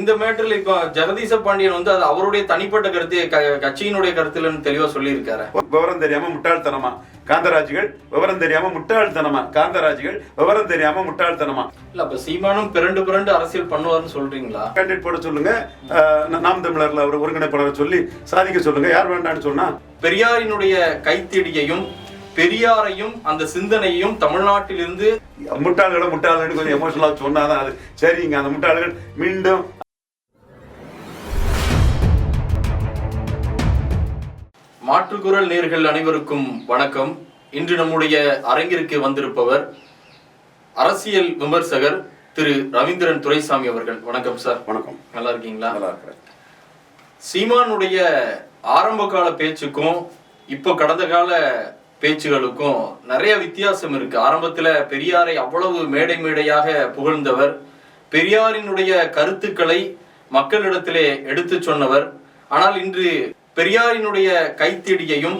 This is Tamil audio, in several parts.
இந்த மேட்டர்ல இப்ப ஜெகதீச பாண்டியன் வந்து அது அவருடைய தனிப்பட்ட கருத்து கட்சியினுடைய கருத்துலன்னு தெளிவா சொல்லியிருக்காரு. விவரம் தெரியாம முட்டாள்தனமா? காந்தராஜுகள் விவரம் தெரியாம முட்டாள்தனமா? காந்தராஜுகள் விவரம் தெரியாம முட்டாள்தனமா? இல்ல அப்ப சீமானும் பிறண்டு பிறண்டு அரசியல் பண்ணுவாருன்னு சொல்றீங்களா? கேண்டிடேட் போட சொல்லுங்க. நாம் தமிழர்ல அவர் ஒருங்கிணைப்பாளர் சொல்லி சாதிக்க சொல்லுங்க. யார் வேண்டாம்னு சொன்னா? பெரியாரினுடைய கைத்தடியையும் பெரியாரையும் அந்த சிந்தனையையும் தமிழ்நாட்டிலிருந்து முட்டாள்களை முட்டாள்கள் கொஞ்சம் எமோஷனலா சொன்னாதான் அது. சரிங்க அந்த முட்டாள்கள் மீண்டும் மாற்றுக்குரல் நேர்கள் அனைவருக்கும் வணக்கம். இன்று நம்முடைய அரங்கிற்கு வந்திருப்பவர் அரசியல் விமர்சகர் திரு ரவீந்திரன் துரைசாமி அவர்கள். வணக்கம் சார். வணக்கம். நல்லா இருக்கீங்களா நல்லா இருக்கிறேன். சீமானுடைய ஆரம்ப கால பேச்சுக்கும் இப்போ கடந்த கால பேச்சுகளுக்கும் நிறைய வித்தியாசம் இருக்கு. ஆரம்பத்துல பெரியாரை அவ்வளவு மேடை மேடையாக புகழ்ந்தவர் பெரியாரினுடைய கருத்துக்களை மக்களிடத்திலே எடுத்து சொன்னவர். ஆனால் இன்று பெரியாரினுடைய கைத்தடியையும்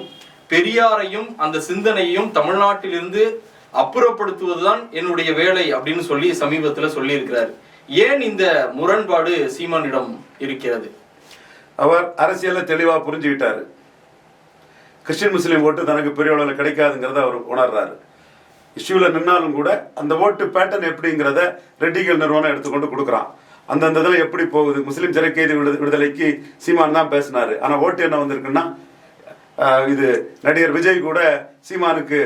பெரியாரையும் அந்த சிந்தனையையும் தமிழ்நாட்டிலிருந்து அப்புறப்படுத்துவதுதான் என்னுடைய வேலை அப்படின்னு சொல்லி சமீபத்துல சொல்லியிருக்கிறார். ஏன் இந்த முரண்பாடு சீமானிடம் இருக்கிறது? அவர் அரசியலில் தெளிவா புரிஞ்சுக்கிட்டாரு. கிறிஸ்டின் முஸ்லீம் ஓட்டு தனக்கு பெரிய அளவில் கிடைக்காதுங்கிறத அவர் உணர்றாரு. இஷ்யூவில் நின்னாலும் கூட அந்த ஓட்டு பேட்டர்ன் எப்படிங்கிறத ரெட்டிகள் நிறுவனம் எடுத்துக்கொண்டு கொடுக்குறான். அந்தந்த இதில் எப்படி போகுது? முஸ்லீம் சிறை கைது விடுதலைக்கு சீமான் தான் பேசினாரு. ஆனா ஓட்டு என்ன வந்திருக்குன்னா இது நடிகர் விஜய் கூட சீமானுக்கு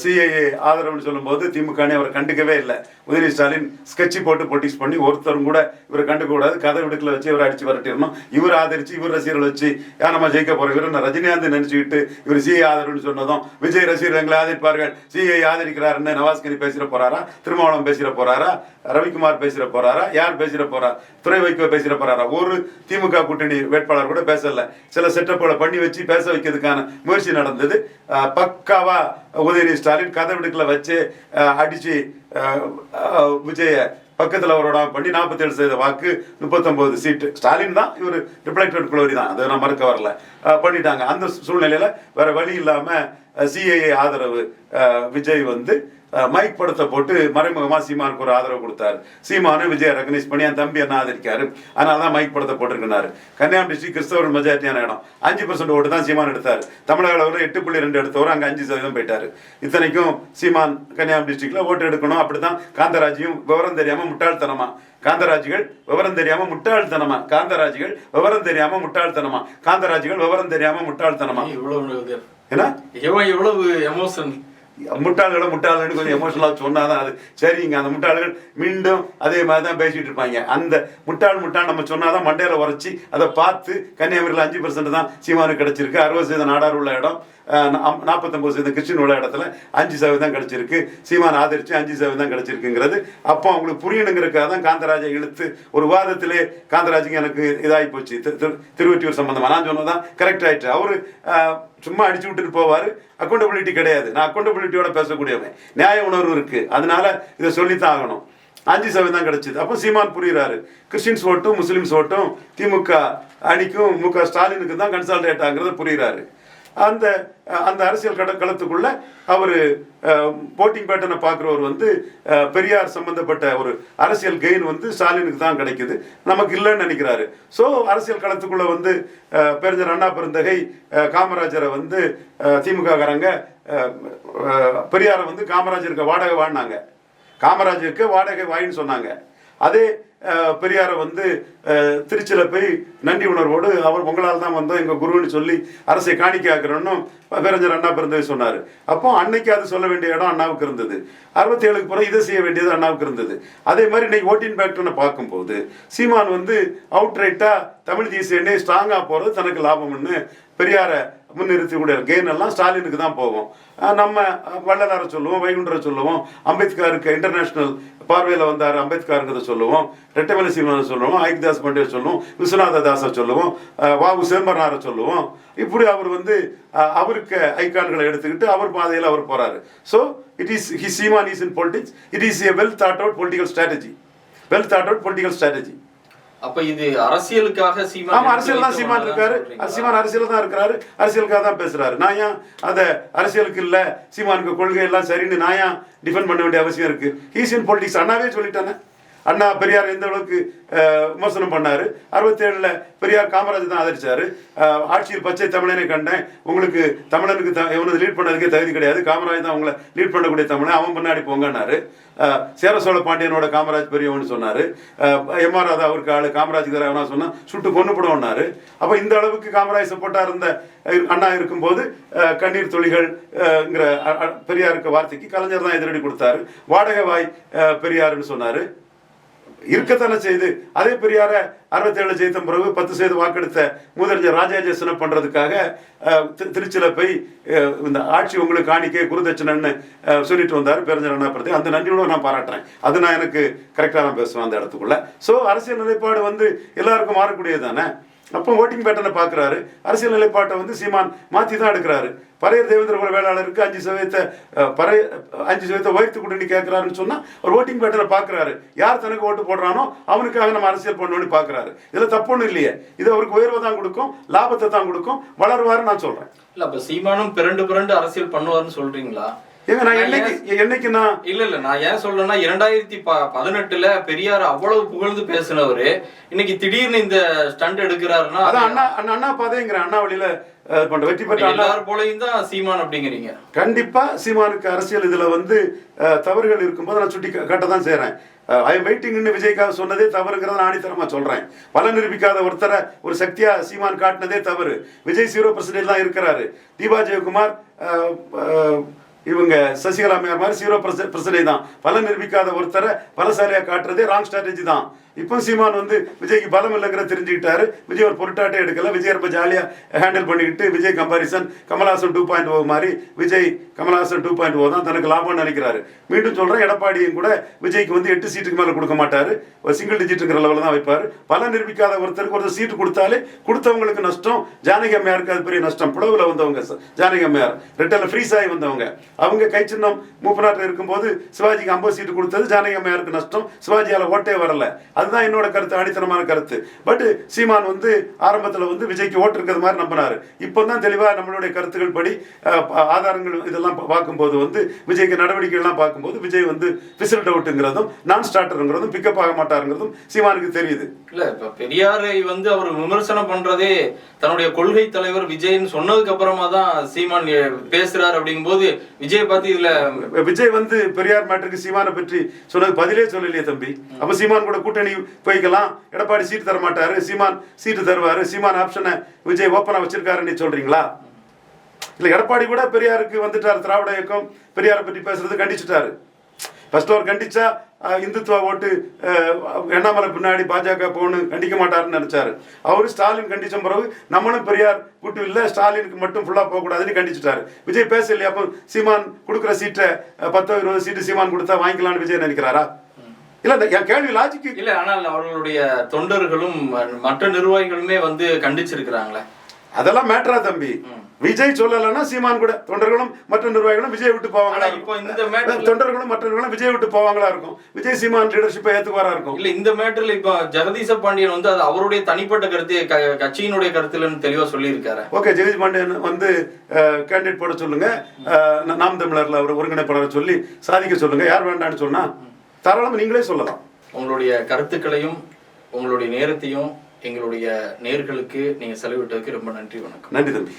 சிஐஏ ஆதரவுன்னு சொல்லும்போது திமுகனே அவரை கண்டுக்கவே இல்லை. உதயநிதி ஸ்டாலின் ஸ்கெட்சி போட்டு பொலிட்டிக்ஸ் பண்ணி ஒருத்தரும் கூட இவரை கண்டுக்க கூடாது. கதை விடுக்கல வச்சு இவரை அடிச்சு விரட்டிடணும். இவர் ஆதரிச்சு இவர் ரசிகர்கள் வச்சு யார் நம்ம ஜெயிக்க போறோம் இவர் நான் ரஜினிகாந்த் நினைச்சுக்கிட்டு இவர் சிஐ ஆதரவுன்னு சொன்னதும் விஜய் ரசிகர்கள் எங்களை ஆதரிப்பார்கள் சிஐ ஆதரிக்கிறாருன்னு நவாஸ்கனி பேசிட போறாரா? திருமாவளம் பேசிட போறாரா? ரவிக்குமார் பேசிட போறாரா? யார் பேசிட போறா? துறை வைக்க பேசிட போறாரா? ஒரு திமுக கூட்டணி வேட்பாளர் கூட பேசல. சில செட்டப்புகளை பண்ணி வச்சு பேச வைக்கிறது வைக்கிறதுக்கான முயற்சி நடந்தது. பக்காவா உதயநிதி ஸ்டாலின் கதை விடுக்கல வச்சு அடிச்சு அஹ் விஜய பக்கத்தில் அவரோட பண்ணி நாற்பத்தி ஏழு சதவீத வாக்கு முப்பத்தொன்பது சீட்டு. ஸ்டாலின் தான் இவர் ரிஃப்ளெக்டட் குளோரி தான். அதை நான் மறுக்க வரல. பண்ணிட்டாங்க. அந்த சூழ்நிலையில வேற வழி இல்லாம சிஏஏ ஆதரவு விஜய் வந்து மைக் படத்தை போட்டு மறைமுகமா சீமானுக்கு ஒரு ஆதரவு கொடுத்தாரு. சீமானு விஜய் ரெகனைஸ் பண்ணி என் தம்பி என்ன ஆதரிக்காரு? அதனால தான் மைக் படத்தை போட்டிருக்கிறாரு. கன்னியாகுமரி டிஸ்ட்ரிக்ட் கிறிஸ்தவர் மெஜாரிட்டியான இடம். அஞ்சு பர்சன்ட் ஓட்டு தான் சீமான் எடுத்தார். தமிழக அளவில் எட்டு புள்ளி ரெண்டு எடுத்தவர் அங்கே அஞ்சு சதவீதம் போயிட்டாரு. இத்தனைக்கும் சீமான் கன்னியாகுமரி டிஸ்ட்ரிக்ட்ல ஓட்டு எடுக்கணும். அப்படிதான் காந்தராஜையும் விவரம் தெரியாம முட்டாள்தனமா. காந்தராஜிகள் விவரம் தெரியாம முட்டாள்தனமா. காந்தராஜிகள் விவரம் தெரியாம முட்டாள்தனமா. காந்தராஜிகள் விவரம் தெரியாம முட்டாள்தனமா. இவ்வளவு. ஏன்னா இவன் எவ்வளவு எமோஷன் முட்டாள்களை முட்டாளுன்னு கொஞ்சம் எமோஷனலாக சொன்னாதான் அது. சரிங்க அந்த முட்டாள்கள் மீண்டும் அதே மாதிரி தான் பேசிட்டு இருப்பாங்க. அந்த முட்டாள் முட்டாள் நம்ம சொன்னாதான் மண்டையில உரைச்சி அதை பார்த்து கன்னியாகுமரியில் அஞ்சு பர்சன்ட் தான் சீமானுக்கு கிடைச்சிருக்கு. அறுபது சதவீதம் நாடார் உள்ள இடம். நாற்பத்தொம்பது சதவீதம் கிறிஸ்டின் உள்ள இடத்துல அஞ்சு சதவீதம் கிடைச்சிருக்கு. சீமான் ஆதரிச்சு அஞ்சு சதவீதம் கிடைச்சிருக்குங்கிறது. அப்போ அவங்களுக்கு புரியணுங்கிறதுக்காக தான் காந்தராஜை இழுத்து ஒரு வாதத்திலே காந்தராஜுக்கு எனக்கு இதாகி போச்சு. திரு- திரு- திருவொற்றியூர் சம்பந்தமா. நான் சொன்னதான் கரெக்ட் ஆயிட்டு. அவரு சும்மா அடிச்சு விட்டுட்டு போவாரு. அக்கௌண்டபிலிட்டி கிடையாது. நான் அக்கௌண்டபிலிட்டியோட பேசக்கூடியவன். நியாய உணர்வு இருக்கு. அதனால இதை சொல்லித்தான் ஆகணும் அஞ்சு சதவீதம் கிடைச்சிது. அப்போ சீமான் புரியுறாரு. கிறிஸ்டின்ஸ் ஓட்டும் முஸ்லீம்ஸ் ஓட்டும் திமுக அணிக்கும் மு க ஸ்டாலினுக்கு தான் கன்சால்டேட் ஆகுறத புரியுறாரு. அந்த அந்த அரசியல் கட களத்துக்குள்ள அவர் போட்டிங் பேட்டனை பார்க்குறவர் வந்து பெரியார் சம்பந்தப்பட்ட ஒரு அரசியல் கெயின் வந்து ஸ்டாலினுக்கு தான் கிடைக்குது. நமக்கு இல்லைன்னு நினைக்கிறாரு. ஸோ அரசியல் களத்துக்குள்ள வந்து பெருஞ்சர் அண்ணா பெருந்தகை காமராஜரை வந்து திமுககாரங்க பெரியாரை வந்து காமராஜருக்கு வாடகை வாடினாங்க காமராஜருக்கு வாடகை வாயின்னு சொன்னாங்க. அதே பெரியாரை வந்து திருச்சியில் போய் நன்றி உணர்வோடு அவர் உங்களால் தான் வந்தோம் எங்கள் குருன்னு சொல்லி அரசை காணிக்கை பேரஞ்சர் அண்ணா பிறந்தவை சொன்னார். அப்போ அன்னைக்கு அது சொல்ல வேண்டிய இடம் அண்ணாவுக்கு இருந்தது. அறுபத்தி ஏழுக்கு பிறகு இதை செய்ய வேண்டியது அண்ணாவுக்கு இருந்தது. அதே மாதிரி இன்னைக்கு ஓட்டின் பேக்டர்னு பார்க்கும்போது சீமான் வந்து அவுட் தமிழ் தமிழ் எண்ணெய் ஸ்ட்ராங்காக போகிறது தனக்கு லாபம்னு பெரியாரை முன்னிறுத்தக்கூடிய கெயின் எல்லாம் ஸ்டாலினுக்கு தான் போகும். நம்ம வள்ளலாரை சொல்லுவோம் வைகுண்டரை சொல்லுவோம் அம்பேத்கருக்கு இன்டர்நேஷனல் பார்வையில் வந்தார் அம்பேத்கருங்கிறத சொல்லுவோம் ரெட்டமலை சீமானை சொல்லுவோம் ஐக்தாஸ் பண்டிகை சொல்லுவோம் விஸ்வநாத தாஸை சொல்லுவோம் அஹ் வாவு சிதம்பரனாரை சொல்லுவோம். இப்படி அவர் வந்து அவருக்கு ஐக்கான்களை எடுத்துக்கிட்டு அவர் பாதையில் அவர் போகிறார் so it is he Seeman is in politics it is a well thought out political strategy well thought out political strategy அப்ப இது அரசியலுக்காக சீமான் ஆமா அரசியல் தான் சீமான் இருக்காரு? சீமான் அரசியல் தான் இருக்கிறாரு. அரசியலுக்காக தான் பேசுறாரு. நான் ஏன் அத அரசியலுக்கு இல்ல சீமானுக்கு கொள்கை எல்லாம் சரின்னு நான் ஏன் டிஃபெண்ட் பண்ண வேண்டிய அவசியம் இருக்கு? ஹீஸ் இன் பொலிட்டிக்ஸ் அண்ணாவே சொல்லிட்டானே. அண்ணா பெரியார் எந்த அளவுக்கு அஹ், விமர்சனம் பண்ணாரு. அறுபத்தேழுல பெரியார் காமராஜர் தான் ஆதரிச்சார். ஆட்சியில் பச்சை தமிழனை கண்டேன். உங்களுக்கு தமிழனுக்கு த- இவனது லீட் பண்ணதுக்கே தகுதி கிடையாது. காமராஜ் தான் உங்களை லீட் பண்ணக்கூடிய தமிழன். அவன் பின்னாடி போங்கன்னாரு. சேர சோழ பாண்டியனோட காமராஜ் பெரியவன்னு சொன்னார். எம் ஆர் ராதா அவருக்கு ஆள் காமராஜ் எவனா சொன்னால் சுட்டு கொண்டு போடுவோம்னாரு. அப்போ இந்த அளவுக்கு காமராஜ் சப்போர்ட்டாக இருந்த அண்ணா இருக்கும்போது கண்ணீர் துளிகள்ங்கிற பெரியாருக்கு வார்த்தைக்கு கலைஞர் தான் எதிரடி கொடுத்தாரு. வாடகை வாய் பெரியாருன்னு சொன்னார். இருக்கத்தானே செய்து அதே பெரியார அறுபத்தேழு ஜெயித்த பிறகு பத்து சதவீத வாக்கெடுத்த முதலமைச்சர் ராஜாஜி சின்னம் பண்றதுக்காக அஹ், போய் இந்த ஆட்சி உங்களுக்கு காணிக்கை குருதட்சணன்னு சொல்லிட்டு வந்தார் பேரஞ்சர் அண்ணா பிரதி அந்த நன்றியோட நான் பாராட்டுறேன். அது நான் எனக்கு கரெக்டாக நான் பேசுவேன் அந்த இடத்துக்குள்ள. ஸோ அரசியல் நிலைப்பாடு வந்து எல்லாருக்கும் மாறக்கூடியது தானே? அப்போ ஓட்டிங் பேட்டர்னை பார்க்குறாரு. அரசியல் நிலைப்பாட்டை வந்து சீமான் மாற்றி தான் எடுக்கிறாரு. பழைய தேவேந்திர குல வேளாளருக்கு அஞ்சு சதவீதத்தை பழைய பறைய அஞ்சு சதவீதத்தை உயர்த்து கொடுன்னு கேட்குறாருன்னு சொன்னால் ஒரு ஓட்டிங் பேட்டர்னை பார்க்குறாரு. யார் தனக்கு ஓட்டு போடுறானோ அவனுக்காக நம்ம அரசியல் பண்ணணும்னு பார்க்குறாரு. இதில் தப்பு ஒன்றும் இல்லையே. இது அவருக்கு உயர்வை தான் கொடுக்கும் லாபத்தை தான் கொடுக்கும். வளருவாருன்னு நான் சொல்கிறேன் இல்லை அப்ப சீமானும் பிறண்டு பிறண்டு அரசியல் பண்ணுவாருன்னு சொல்றீங்களா? ஏங்க நான் என்னைக்கு என்னைக்கு நான் இல்ல இல்ல நான் ஏன் சொல்றேன்னா இரண்டாயிரத்தி பதினெட்டுல பெரியார் அவ்வளவு புகழ்ந்து பேசினவரு. இன்னைக்கு திடீர்னு இந்த ஸ்டண்ட் எடுக்கிறாருன்னா அதான் அண்ணா அண்ணா அண்ணா பாதைங்கிற அண்ணா வழியில பண்ற வெற்றி பெற்ற எல்லாரும் போலயும் தான் சீமான் அப்படிங்கிறீங்க. கண்டிப்பா சீமானுக்கு அரசியல் இதுல வந்து தவறுகள் இருக்கும்போது நான் சுட்டி காட்ட தான் செய்றேன். ஐ வெயிட்டிங்னு விஜய்க்காக சொன்னதே தவறுங்கிறத ஆணித்தரமா சொல்றேன். பல நிரூபிக்காத ஒருத்தரை ஒரு சக்தியா சீமான் காட்டினதே தவறு. விஜய் ஜீரோ பர்சன்டேஜ் தான் இருக்கிறாரு. தீபா ஜெயக்குமார் இவங்க சசிகலா அம்மையார் மாதிரி சீரோ பிரச பிரச்சனை தான். பல நிரூபிக்காத ஒருத்தரை பலசாலியா காட்டுறதே ராங் ஸ்ட்ராட்டஜி தான். இப்போ சீமான் வந்து விஜய்க்கு பலம் இல்லைங்கிற தெரிஞ்சுக்கிட்டாரு. விஜய் ஒரு பொருட்டாட்டே எடுக்கல. விஜய் ரொம்ப ஜாலியா ஹேண்டில் பண்ணிக்கிட்டு Vijay comparison Kamal Haasan two point O மாதிரி Vijay Kamal Haasan two point O தான் தனக்கு லாபம்னு நினைக்கிறாரு. மீண்டும் சொல்கிறேன் எடப்பாடியும் கூட விஜய்க்கு வந்து எட்டு சீட்டுக்கு மேல கொடுக்க மாட்டாரு. ஒரு சிங்கிள் டிஜிட்டுங்கிற லெவலில் தான் வைப்பார். பல நிரூபிக்காத ஒருத்தருக்கு ஒரு சீட்டு கொடுத்தாலே கொடுத்தவங்களுக்கு நஷ்டம் ஜானகி அம்மையாருக்கு அது பெரிய நஷ்டம். புடவில் வந்தவங்க ஜானகி அம்மையார். ரெட்டில் ஃப்ரீஸ் ஆகி வந்தவங்க. அவங்க கை சின்னம் மூப்பநாட்டில் இருக்கும்போது சிவாஜிக்கு ஐம்பது சீட்டு கொடுத்தது ஜானகி அம்மையாருக்கு நஷ்டம். சிவாஜியால் ஓட்டே வரல. அதுதான் என்னோட கருத்து அடித்தனமான கருத்து. பட் சீமான் வந்து ஆரம்பத்தில் வந்து விஜய்க்கு ஓட்டு இருக்கிறது மாதிரி நம்பினாரு. இப்போ தான் தெளிவாக நம்மளுடைய கருத்துக்கள் படி ஆதாரங்கள் இதெல்லாம் பார்க்கும்போது வந்து விஜய்க்கு நடவடிக்கைகள்லாம் பார்க்கும்போது விஜய் வந்து பிசில் டவுட்டுங்கிறதும் நான் ஸ்டார்டருங்கிறதும் பிக்கப் ஆக மாட்டாருங்கிறதும் சீமானுக்கு தெரியுது. இல்ல இப்ப பெரியாரை வந்து அவர் விமர்சனம் பண்றதே தன்னுடைய கொள்கை தலைவர் விஜய்னு சொன்னதுக்கு அப்புறமா தான் சீமான் பேசுறாரு அப்படிங்கும்போது விஜய் பார்த்து இதுல விஜய் வந்து பெரியார் மேட்டருக்கு சீமானை பற்றி சொன்னது பதிலே சொல்லலையே தம்பி. அப்ப சீமான் கூட கூட்டணி போய்க்கலாம். எடப்பாடி சீட்டு தர மாட்டாரு சீமான் சீட்டு தருவாரு. சீமான் ஆப்ஷனை விஜய் ஓப்பனாக வச்சிருக்காருன்னு சொல்றீங்களா? இல்ல எடப்பாடி கூட பெரியாருக்கு வந்துட்டார். திராவிட இயக்கம் பெரியாரை பற்றி பேசுறது கண்டிச்சுட்டாரு. ஃபர்ஸ்ட் அவர் கண்டிச்சா இந்துத்துவ ஓட்டு எண்ணாமலை பின்னாடி பாஜக போகணும் கண்டிக்க மாட்டாருன்னு நினைச்சாரு. அவரு ஸ்டாலின் கண்டிச்ச பிறகு நம்மளும் பெரியார் கூட்டு இல்ல ஸ்டாலினுக்கு மட்டும் ஃபுல்லா போகக்கூடாதுன்னு கண்டிச்சுட்டாரு. விஜய் பேச இல்லையா அப்போ சீமான் கொடுக்குற சீட்டை பத்தோ இருபது சீட்டு சீமான் கொடுத்தா வாங்கிக்கலாம்னு விஜய் நினைக்கிறாரா? இல்ல இந்த என் கேள்வி லாஜிக்கு இல்ல ஆனால் அவர்களுடைய தொண்டர்களும் மற்ற நிர்வாகிகளுமே வந்து கண்டிச்சிருக்கிறாங்களே. அதெல்லாம் மேட்டரா தம்பி. விஜய் சொல்லலைன்னா சீமான் கூட தொண்டர்களும் மற்ற நிர்வாகிகளும் விஜய் விட்டு போவாங்களா ஆனா இப்போ இந்த matter- தொண்டர்களும் மற்றவர்களும் விஜய் விட்டு போவாங்களா இருக்கும். விஜய் சீமான் லீடர்ஷிப்பை ஏத்துக்குவாரா இருக்கும். இல்ல இந்த மேட்டர்ல இப்ப ஜெகதீச பாண்டியன் வந்து அது அவருடைய தனிப்பட்ட கருத்து கட்சியினுடைய கருத்துலன்னு தெளிவா சொல்லியிருக்காரு. ஓகே ஜெகதீஷ் பாண்டியன் வந்து கேண்டிடேட் போட சொல்லுங்க. நாம் தமிழர்ல அவர் ஒருங்கிணைப்பாளரை சொல்லி சாதிக்க சொல்லுங்க. யார் வேண்டாம்னு சொன்னா தாராளமா நீங்களே சொல்லலாம். உங்களுடைய கருத்துக்களையும் உங்களுடைய நேரத்தையும் எங்களுடைய நேர்களுக்கு நீங்க செலவிட்டதுக்கு ரொம்ப நன்றி வணக்கம். நன்றி தம்பி.